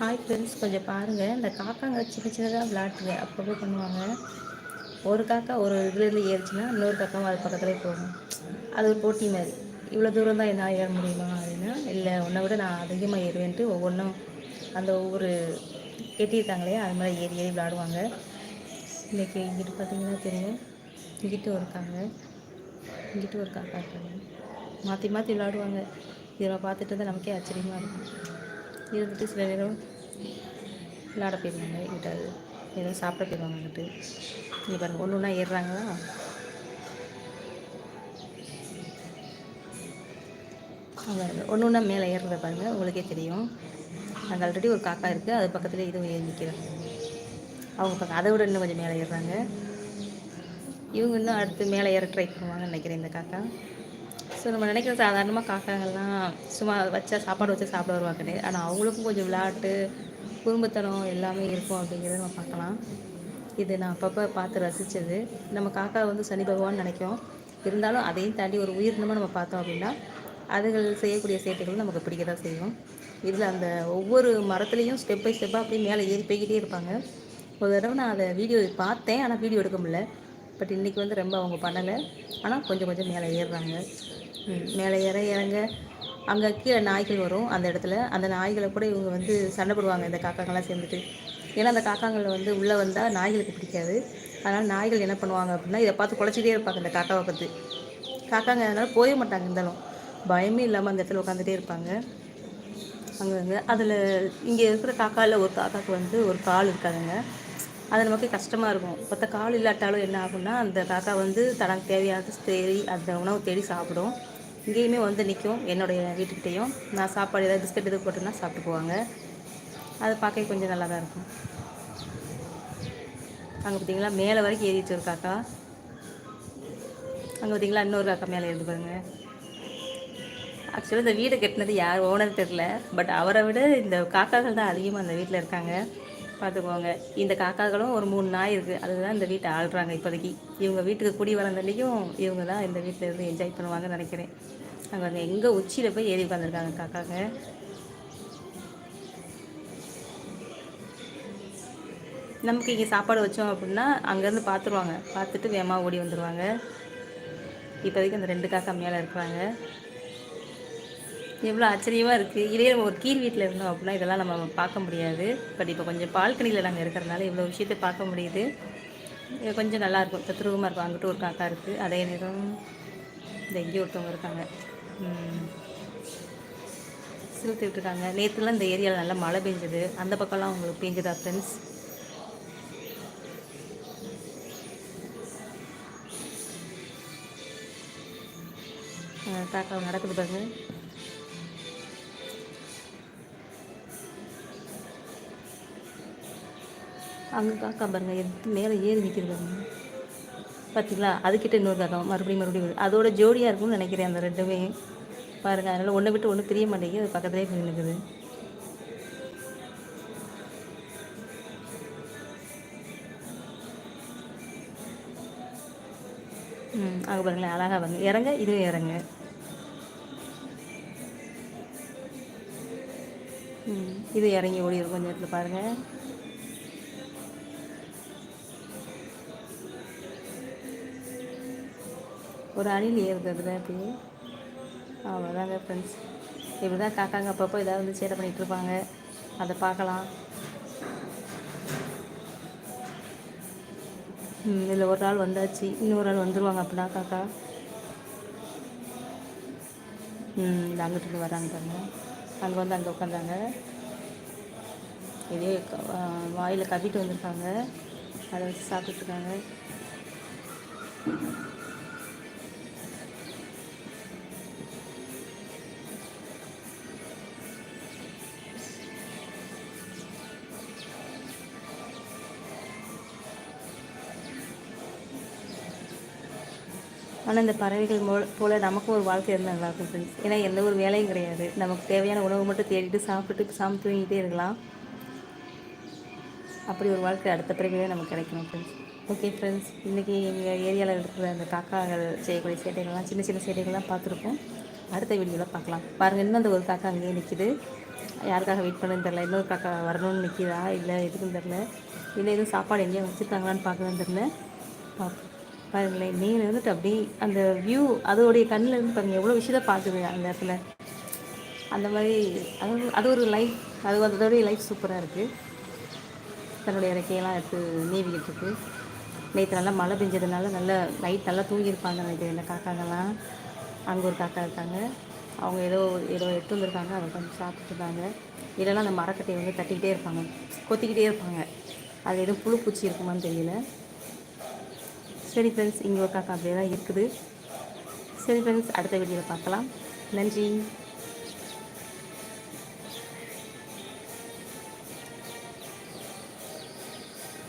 Hi friends கொஞ்சம் பாருங்கள் இந்த காக்காங்க சின்ன சின்னதாக விளாட்டுங்க அப்பப்போ பண்ணுவாங்க. ஒரு காக்கா ஒரு இதுலேருந்து ஏறிச்சுன்னா இன்னொரு காக்காவும் அது பக்கத்துலேயே போகும். அது ஒரு போட்டி மாதிரி. இவ்வளோ தூரம் தான் என்னால் ஏற முடியுமா அப்படின்னா இல்லை உன்னை விட நான் அதிகமாக ஏறுவேன்ட்டு ஒவ்வொன்றும் அந்த ஒவ்வொரு கெட்டியிருக்காங்களே அது மாதிரி ஏறி ஏறி விளாடுவாங்க இன்றைக்கி இங்கிட்டு பார்த்தீங்கன்னா தெரியும். இங்கிட்டு இருக்காங்க இங்கிட்டு ஒரு காக்கா இருக்காங்க. மாற்றி மாற்றி விளாடுவாங்க இதில் பார்த்துட்டு தான் நமக்கே ஆச்சரியமாக இருக்கும். இருந்துட்டு சில நேரம் விளாட போயிடுவாங்க எங்கிட்ட எதுவும் சாப்பிட போயிருவாங்க வந்துட்டு. இங்கே பாருங்கள் ஒன்று ஒன்றா ஏறுறாங்களா அவங்க ஒன்று ஒன்றா மேலே ஏறுறத பாருங்கள் உங்களுக்கே தெரியும். அங்கே ஆல்ரெடி ஒரு காக்கா இருக்குது அது பக்கத்துலேயே இதுவும் ஏறி நிற்கிறாங்க அவங்க பக்கம் அதை விட இன்னும் கொஞ்சம் மேலே ஏறுறாங்க. இவங்க இன்னும் அடுத்து மேலே ஏற ட்ரை பண்ணுவாங்கன்னு நினைக்கிறேன் இந்த காக்கா. ஸோ நம்ம நினைக்கிற சாதாரணமாக காக்காங்கள்லாம் சும்மா வச்சா சாப்பாடு வச்சா சாப்பிட வருவாங்க ஆனால் அவங்களுக்கும் கொஞ்சம் விளையாட்டு குடும்பத்தனம் எல்லாமே இருக்கும் அப்படிங்கிறத நம்ம பார்க்கலாம். இது நான் அப்பப்போ பார்த்து ரசித்தது நம்ம காக்கா வந்து சனி பகவான் நினைக்கும். இருந்தாலும் அதையும் தாண்டி ஒரு உயிரினமாக நம்ம பார்த்தோம் அப்படின்னா அதுகள் செய்யக்கூடிய சேட்டைகளும் நமக்கு பிடிக்க தான் செய்யும். இதில் அந்த ஒவ்வொரு மரத்துலேயும் ஸ்டெப் பை ஸ்டெப்பாக அப்படியே மேலே ஏறி போய்கிட்டே இருப்பாங்க. ஒரு தடவை நான் அதை வீடியோ பார்த்தேன் ஆனால் வீடியோ எடுக்க முடியல. பட் இன்றைக்கி வந்து ரொம்ப அவங்க பண்ணலை. ஆனால் கொஞ்சம் கொஞ்சம் மேலே ஏறுறாங்க. மேலே ஏற இறங்க அங்கே கீழே நாய்கள் வரும் அந்த இடத்துல. அந்த நாய்களை கூட இவங்க வந்து சண்டை போடுவாங்க இந்த காக்காங்கெல்லாம் சேர்ந்துட்டு. ஏன்னா அந்த காக்காங்கள் வந்து உள்ளே வந்தால் நாய்களுக்கு பிடிக்காது. அதனால் நாய்கள் என்ன பண்ணுவாங்க அப்படின்னா இதை பார்த்து குழச்சிட்டே இருப்பாங்க இந்த காக்காவை பார்த்து. காக்காங்க அதனால் போய மாட்டாங்க இருந்தாலும். பயமே இல்லாமல் அந்த இடத்துல உட்காந்துட்டே இருப்பாங்க. அங்கங்கே அதில் இங்கே இருக்கிற காக்காவில் ஒரு காக்காவுக்கு வந்து ஒரு கால் இருக்காதுங்க. அது நமக்கு கஷ்டமாக இருக்கும். மற்ற கால் இல்லாட்டாலும் என்ன ஆகும்னா அந்த காக்கா வந்து தனக்கு தேவையானது தேடி அந்த உணவு தேடி சாப்பிடும். இங்கேயுமே வந்து நிற்கும் என்னுடைய வீட்டுக்கிட்டேயும். நான் சாப்பாடு ஏதாவது பிஸ்கட் எதுவும் போட்டேன்னா சாப்பிட்டு போவாங்க. அது பார்க்க கொஞ்சம் நல்லா தான் இருக்கும். அங்கே பார்த்தீங்களா? மேலே வரைக்கும் ஏறிட்டு ஒரு காக்கா. அங்கே பார்த்தீங்களா? இன்னொரு காக்கா மேலே இருந்து பாருங்க. ஆக்சுவலாக இந்த வீடு கட்டினது யார்? ஓனர் தெரில பட் அவரை விட இந்த காக்காக்கள் தான் அதிகமாக அந்த வீட்டில் இருக்காங்க. பார்த்துக்கோங்க. இந்த காக்காக்களும் ஒரு மூணு நாய் இருக்குது அதுதான் இந்த வீட்டை ஆள்றாங்க இப்போதைக்கு. இவங்க வீட்டுக்கு குடி வளர்ந்தலையும் இவங்க தான் இந்த வீட்டில் இருந்து என்ஜாய் பண்ணுவாங்கன்னு நினைக்கிறேன். அங்கே அங்கே எங்கே உச்சியில் போய் ஏறி உட்காந்துருக்காங்க காக்காங்க. நமக்கு இங்கே சாப்பாடு வச்சோம் அப்படின்னா அங்கேருந்து பார்த்துருவாங்க பார்த்துட்டு வேகமாக ஓடி வந்துடுவாங்க இப்போதைக்கு அந்த ரெண்டு காக்கா மேலே இருக்கிறாங்க. எவ்வளோ ஆச்சரியமாக இருக்குது இதே நம்ம ஒரு கீழ் வீட்டில் இருந்தோம் அப்படின்னா இதெல்லாம் நம்ம பார்க்க முடியாது. பட் இப்போ கொஞ்சம் பால்கனியில் நாங்கள் இருக்கிறதுனால இவ்வளோ விஷயத்தை பார்க்க முடியுது. கொஞ்சம் நல்லாயிருக்கும் தத்ரூபமாக இருக்கும் அங்கிட்டு ஒரு காக்கா இருக்குது அதே நேரம் இந்த எங்கேயும் ஒருத்தவங்க இருக்காங்க. சிறுத்து விட்டுருக்காங்க. நேற்றுலாம் இந்த ஏரியாவில் நல்லா மழை பெஞ்சது. அந்த பக்கம்லாம் உங்களுக்கு பெஞ்சுதா ஃப்ரெண்ட்ஸ் காக்கா நடக்குது பாருங்கள் அங்கே காக்கா பாருங்க எடுத்து மேலே ஏறி நிற்கிறது பாருங்க. பார்த்தீங்களா அதுக்கிட்ட இன்னொரு காக்கா மறுபடியும் மறுபடியும் அதோட ஜோடியாக இருக்கும்னு நினைக்கிறேன் அந்த ரெண்டுமே. பாருங்கள் அதனால் ஒன்றை விட்டு ஒன்று பிரிய மாட்டேங்குது அது பக்கத்துலேயே போய் நிற்குது ம் அங்கே பாருங்களேன் அழகாக பாருங்க இறங்க இதுவும் இறங்க. ம் இது இறங்கி ஓடி இருக்கும் கொஞ்சம் நேரத்தில் பாருங்கள் ஒரு அணில் ஏறுது தான் இப்படி அவ்வளோதாங்க ஃப்ரெண்ட்ஸ் இப்படி தான் காக்காங்க அப்பப்போ ஏதாவது வந்து சேட்டை பண்ணிகிட்ருப்பாங்க அதை பார்க்கலாம். இதில் ஒரு நாள் வந்தாச்சு. இன்னொரு நாள் வந்துடுவாங்க அப்படின்னா காக்கா. இல்லை அங்கிட்டு வராங்க பாருங்க. அங்கே வந்து அங்கே உட்காந்தாங்க இதே வாயில் கவிட்டு வந்திருக்காங்க. அதை வச்சு சாப்பிட்டுருக்காங்க ஆனால் இந்த பறவைகள் மோ போல் நமக்கும் ஒரு வாழ்க்கை இருந்தால் நல்லாயிருக்கும் ஃப்ரெண்ட்ஸ் ஏன்னா எந்த ஒரு வேலையும் கிடையாது. நமக்கு தேவையான உணவு மட்டும் தேடிட்டு சாப்பிட்டுட்டு சாமி தூங்கிட்டே இருக்கலாம். அப்படி ஒரு வாழ்க்கை அடுத்த பிறகு நமக்கு கிடைக்கணும் ஃப்ரெண்ட்ஸ் ஓகே ஃப்ரெண்ட்ஸ் இன்றைக்கி எங்கள் ஏரியாவில் இருக்கிற அந்த காக்காங்கள் செய்யக்கூடிய சேட்டைகள்லாம் சின்ன சின்ன சேட்டைகள்லாம் பார்த்துருக்கோம் அடுத்த வீடியோவில் பார்க்கலாம். பாருங்கள் இன்னும் அந்த ஒரு காக்கா அங்கேயே நிற்கிது யாருக்காக வெயிட் பண்ணுன்னு தெரில இன்னொரு காக்கா வரணும்னு நிற்கிதா இல்லை எதுக்கும் தெரில இல்லை எதுவும் சாப்பாடு எங்கேயும் வச்சுருக்காங்களான்னு பார்க்கணும்னு தெரில பார்ப்போம். பாருங்களேன் நீங்கள் வந்துட்டு அப்படியே அந்த வியூ அதோடைய கண்ணில் இருந்து பாருங்கள் எவ்வளோ விஷயத்தை பார்க்குது அந்த இடத்துல. அந்த மாதிரி அது அது ஒரு லைஃப் அது அதோடைய லைஃப் சூப்பராக இருக்குது தன்னுடைய இறக்கையெல்லாம் எடுத்து நீவிக்கிட்டு இருக்கு. நேற்று நல்லா மழை பெஞ்சதுனால நல்ல நைட் நல்லா தூங்கியிருப்பாங்க நினைக்கிறேன் இந்த காக்காங்கெல்லாம். அங்கே ஒரு காக்கா இருக்காங்க. அவங்க ஏதோ ஏதோ எடுத்து வந்திருக்காங்க அவங்க கொஞ்சம் சாப்பிட்டுட்டு இருந்தாங்க இல்லைன்னா அந்த மரக்கட்டையை வந்து தட்டிக்கிட்டே இருப்பாங்க கொத்திக்கிட்டே இருப்பாங்க. அது எதுவும் புழு பூச்சி இருக்குமான்னு தெரியல. சரி ஃப்ரெண்ட்ஸ் இங்கே ஒரு காக்கா அப்படியே தான் இருக்குது. சரி ஃப்ரெண்ட்ஸ் அடுத்த வீடியோவில் பார்க்கலாம். நன்றி.